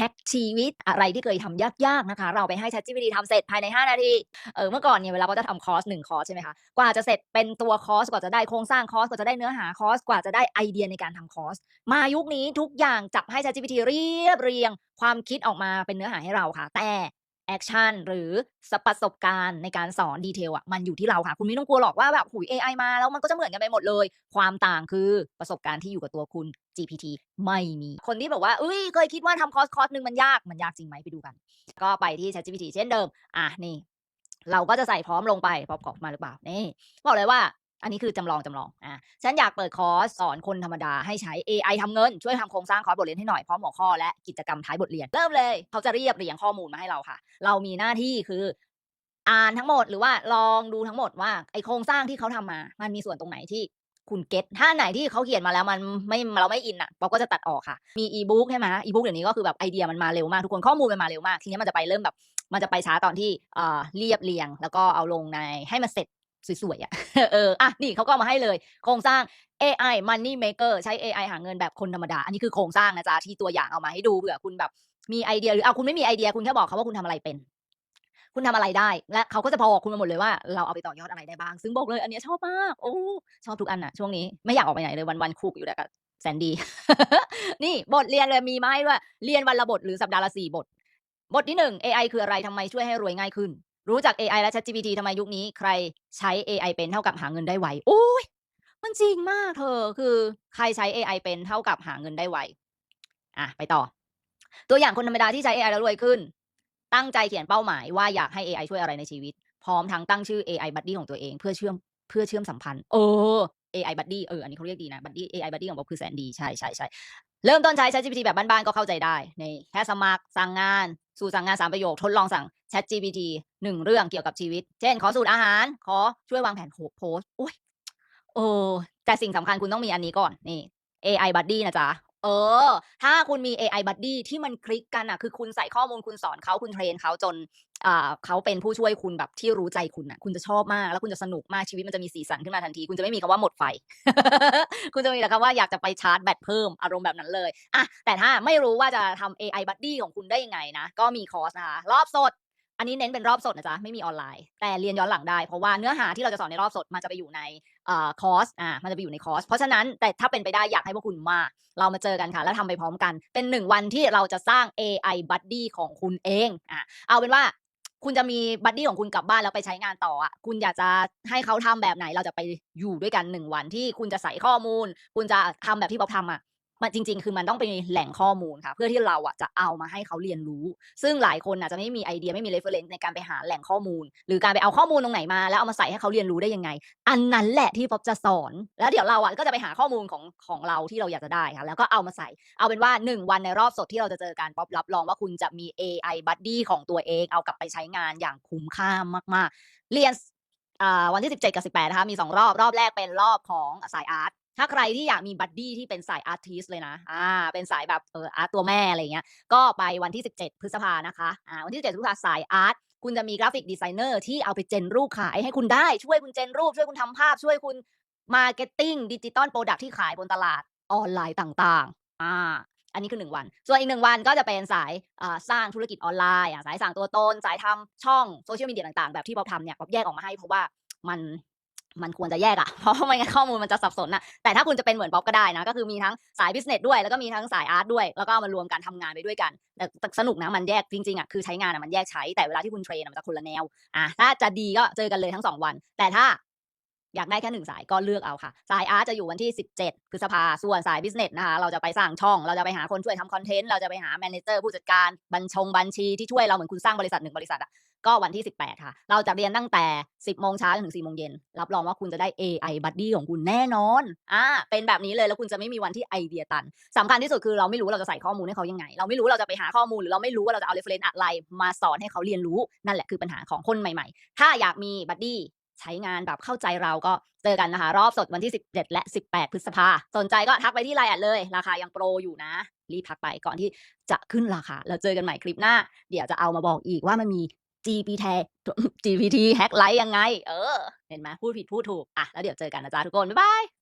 แฮกชีวิตอะไรที่เคยทำยากๆนะคะ เราไปให้ ChatGPT ทำเสร็จภายใน 5 นาที เออเมื่อก่อนเนี่ยเวลาเขาจะทำคอร์สหนึ่งคอร์สใช่ไหมคะ กว่าจะเสร็จเป็นตัวคอร์สกว่าจะได้โครงสร้างคอร์สกว่าจะได้เนื้อหาคอร์สกว่าจะได้ไอเดียในการทำคอร์ส มายุคนี้ทุกอย่างจับให้ ChatGPT เรียบเรียง ความคิดออกมาเป็นเนื้อหาให้เราค่ะ แต่ แอคชั่นหรือสประสบการณ์ในการสอนดีเทลอะมันอยู่ที่เราค่ะ คุณไม่ต้องกลัวหรอกว่าแบบหุย AI มาแล้วมันก็จะเหมือนกันไปหมดเลย ความต่างคือประสบการณ์ที่อยู่กับตัวคุณ GPT ไม่มีคนที่แบอกว่าเอ้ยเคยคิดว่าทำคอร์สคอร์สหนึ่งมันยากมันยากจริงไหมไปดูกัน ก็ไปที่ ChatGPT เช่นเดิม อะนี่ เราก็จะใส่พร้อมลงไปพร้อมกรอกมาหรือเปล่านี่บอกเลยว่า อันนี้คือจำลองจำลองอะฉันอยากเปิดคอร์สสอนคนธรรมดาให้ใช้ AI ทำเงิน ช่วยทำโครงสร้างคอร์สบทเรียนให้หน่อยพร้อมหัวข้อและกิจกรรมท้ายบทเรียน เริ่มเลย เขาจะเรียบเรียงข้อมูลมาให้เราค่ะ เรามีหน้าที่คือ อ่านทั้งหมดหรือว่าลองดูทั้งหมดว่าไอโครงสร้างที่เขาทำมา มันมีส่วนตรงไหนที่คุณเก็ตถ้าไหนที่เขาเขียนมาแล้วมันไม่เราไม่อินอะเราก็จะตัดออกค่ะ มีอีบุ๊กใช่ไหมอีบุ๊กเดี๋ยวนี้ก็คือแบบไอเดียมันมาเร็วมากทุกคนข้อมูลมันมาเร็วมากทีนี้มันจะไปเริ่มแบบ มันจะไปช้าตอนที่เอ่อเรียบเรียง แล้วก็เอาลงในให้มันเสร็จ สวยๆอะเอออะนี่เขาก็มาให้เลย โครงสร้าง AI Money Maker ใช้ AI หาเงินแบบคนธรรมดา อันนี้คือโครงสร้างนะจ๊ะที่ตัวอย่างเอามาให้ดูเผื่อคุณแบบมีไอเดียหรือเอาคุณไม่มีไอเดียคุณแค่บอกเขาว่าคุณทำอะไรเป็น คุณทำอะไรได้ และเขาก็จะพอบอกคุณมาหมดเลยว่าเราเอาไปต่อยอดอะไรได้บ้าง ซึ่งบอกเลยอันนี้ชอบมากโอ้ชอบทุกอันอะช่วงนี้ไม่อยากออกไปไหนเลยวันๆคุกอยู่แต่กับแสนดี นี่บทเรียนเลยมีมาให้ด้วยเรียนวันละบทหรือสัปดาห์ละสี่บท บทที่หนึ่ง AI คืออะไรทำไมช่วยให้รวยง่ายขึ้น รู้จัก AI และ ChatGPT ทำไมยุคนี้ ใครใช้ AI เป็นเท่ากับหาเงินได้ไวโอ้ยมันจริงมากเธอคือใครใช้ AI เป็นเท่ากับหาเงินได้ไวอะไปต่อ ตัวอย่างคนธรรมดาที่ใช้ AI แล้วรวยขึ้น ตั้งใจเขียนเป้าหมายว่าอยากให้ AI ช่วยอะไรในชีวิต พร้อมทั้งตั้งชื่อ AI buddy ของตัวเองเพื่อเชื่อมเพื่อเชื่อมสัมพันธ์ เออ AI buddy เอออันนี้เขาเรียกดีนะ buddy AI buddy ของบ๊อบคือแสนดีใช่ใช่ใช่เริ่มต้นใช้ ChatGPT แบบบ้านๆก็เข้าใจได้ในแค่สมัครสั่งงานสู่สั่งงาน3ประโยค ทดลองสั่ง ChatGPT หนึ่งเรื่องเกี่ยวกับชีวิต เช่น ขอสูตรอาหาร ขอช่วยวางแผนโพสโอ้ยโอ้แต่สิ่งสำคัญคุณต้องมีอันนี้ก่อนนี่ AI buddy นะจ๊ะ เออ ถ้าคุณมี AI buddy ที่มันคลิกกันอะ คือคุณใส่ข้อมูลคุณสอนเขาคุณเทรนเขาจนอ่าเขาเป็นผู้ช่วยคุณแบบที่รู้ใจคุณน่ะ คุณจะชอบมาก แล้วคุณจะสนุกมากชีวิตมันจะมีสีสันขึ้นมาทันที คุณจะไม่มีคำว่าหมดไฟ คุณจะมีแต่คำว่าอยากจะไปชาร์จแบตเพิ่มอารมณ์แบบนั้นเลยอะแต่ถ้าไม่รู้ว่าจะทำ AI buddy ของคุณได้ยังไงนะ ก็มีคอร์สนะคะรอบสด อันนี้เน้นเป็นรอบสดนะจ๊ะไม่มีออนไลน์ แต่เรียนย้อนหลังได้เพราะว่าเนื้อหาที่เราจะสอนในรอบสดมันจะไปอยู่ในเอ่อคอร์สอ่ามันจะไปอยู่ในคอร์สเพราะฉะนั้นแต่ถ้าเป็นไปได้อยากให้พวกคุณมาเรามาเจอกันค่ะ แล้วทำไปพร้อมกัน เป็นหนึ่งวันที่เราจะสร้าง AI buddy ของคุณเองอะเอาเป็นว่าคุณจะมีบัดดี้ของคุณกลับบ้านแล้วไปใช้งานต่ออะ คุณอยากจะให้เขาทำแบบไหน เราจะไปอยู่ด้วยกันหนึ่งวันที่คุณจะใส่ข้อมูล คุณจะทำแบบที่บ๊อบทำอะ มันจริง ๆ คือมันต้องเป็นแหล่งข้อมูลค่ะ เพื่อที่เราอะจะเอามาให้เขาเรียนรู้ ซึ่งหลายคนอาจจะไม่มีไอเดียไม่มี reference ในการไปหาแหล่งข้อมูล หรือการไปเอาข้อมูลตรงไหนมาแล้วเอามาใส่ให้เขาเรียนรู้ได้ยังไง อันนั้นแหละที่ป๊อบจะสอน แล้วเดี๋ยวเราอะก็จะไปหาข้อมูลของของเราที่เราอยากจะได้ค่ะแล้วก็เอามาใส่ เอาเป็นว่า 1 วันในรอบสดที่เราจะเจอกันป๊อบรับรองว่าคุณจะมี AI buddy ของตัวเอง เอากลับไปใช้งานอย่างคุ้มค่ามาก ๆ เรียนอ่าวันที่ 17 กับ 18 นะคะ มี 2 รอบ รอบแรกเป็นรอบของสายอาร์ต ถ้าใครที่อยากมีบัดดี้ที่เป็นสายอาร์ติสเลยนะ อ่า เป็นสายแบบเอออาร์ตตัวแม่อะไรเงี้ย ก็ไปวันที่ 17 พฤษภานะคะ อ่า วันที่ 17พฤษภาสายอาร์ต คุณจะมีกราฟิกดีไซเนอร์ที่เอาไปเจนรูปขายให้คุณได้ ช่วยคุณเจนรูป ช่วยคุณทำภาพ ช่วยคุณมาร์เก็ตติ้งดิจิตอลโปรดักที่ขายบนตลาดออนไลน์ต่างๆ อ่า อันนี้คือ 1 วัน ส่วนอีก1วันก็จะเป็นสายอ่าสร้างธุรกิจออนไลน์สายสั่งตัวตน สายทำช่องโซเชียลมีเดียต่างๆ แบบที่ป๊อบทำเนี่ยป๊อบแยกออกมาให้เพราะว่ามัน มันควรจะแยกอะเพราะไม่งั้นข้อมูลมันจะสับสนอะแต่ถ้าคุณจะเป็นเหมือนป๊อบก็ได้นะ ก็คือมีทั้งสายบิสเนสด้วย แล้วก็มีทั้งสายอาร์ตด้วย แล้วก็มารวมกันทำงานไปด้วยกัน แต่สนุกนะ มันแยกจริงๆอะคือใช้งานอะมันแยกใช้ แต่เวลาที่คุณเทรนอะมันจะคนละแนว อะ ถ้าจะดีก็เจอกันเลยทั้ง2วัน แต่ถ้าอยากได้แค่หนึ่งสายก็เลือกเอาค่ะ สายอาร์ตจะอยู่วันที่ 17พฤษภาส่วนสายบิสเนสนะคะ เราจะไปสร้างช่อง เราจะไปหาคนช่วยทำคอนเทนต์ เราจะไปหาแมเนเจอร์ผู้จัดการ บัญชงบัญชีที่ช่วยเราเหมือนคุณสร้างบริษัทหนึ่งบริษัทอะ ก็วันที่ 18 ค่ะ เราจะเรียนตั้งแต่ 10 โมงเช้าจนถึง 4 โมงเย็น รับรองว่าคุณจะได้ AI buddy ของคุณแน่นอน อ่า เป็นแบบนี้เลยแล้วคุณจะไม่มีวันที่ไอเดียตันสำคัญที่สุดคือเราไม่รู้เราจะใส่ข้อมูลให้เขายังไง เราไม่รู้เราจะไปหาข้อมูลหรือเราไม่รู้ว่าเราจะเอา reference อะไร มาสอนให้เขาเรียนรู้ นั่นแหละคือปัญหาของคนใหม่ๆ ถ้าอยากมี buddy ใช้งานแบบเข้าใจเราก็เจอกันนะคะ รอบสดวันที่ 17 และ 18 พฤษภา สนใจก็ทักไปที่ไลน์แอดเลย ราคายังโปรอยู่นะ รีบทักไปก่อนที่จะขึ้นราคา แล้วเจอกันใหม่คลิปหน้า เดี๋ยวจะเอามาบอกอีกว่ามันมี GPT GPT แฮกไลท์ยังไง เออ เห็นไหมพูดผิดพูดถูก อะ แล้วเดี๋ยวเจอกันนะจ๊ะทุกคน บ๊ายบาย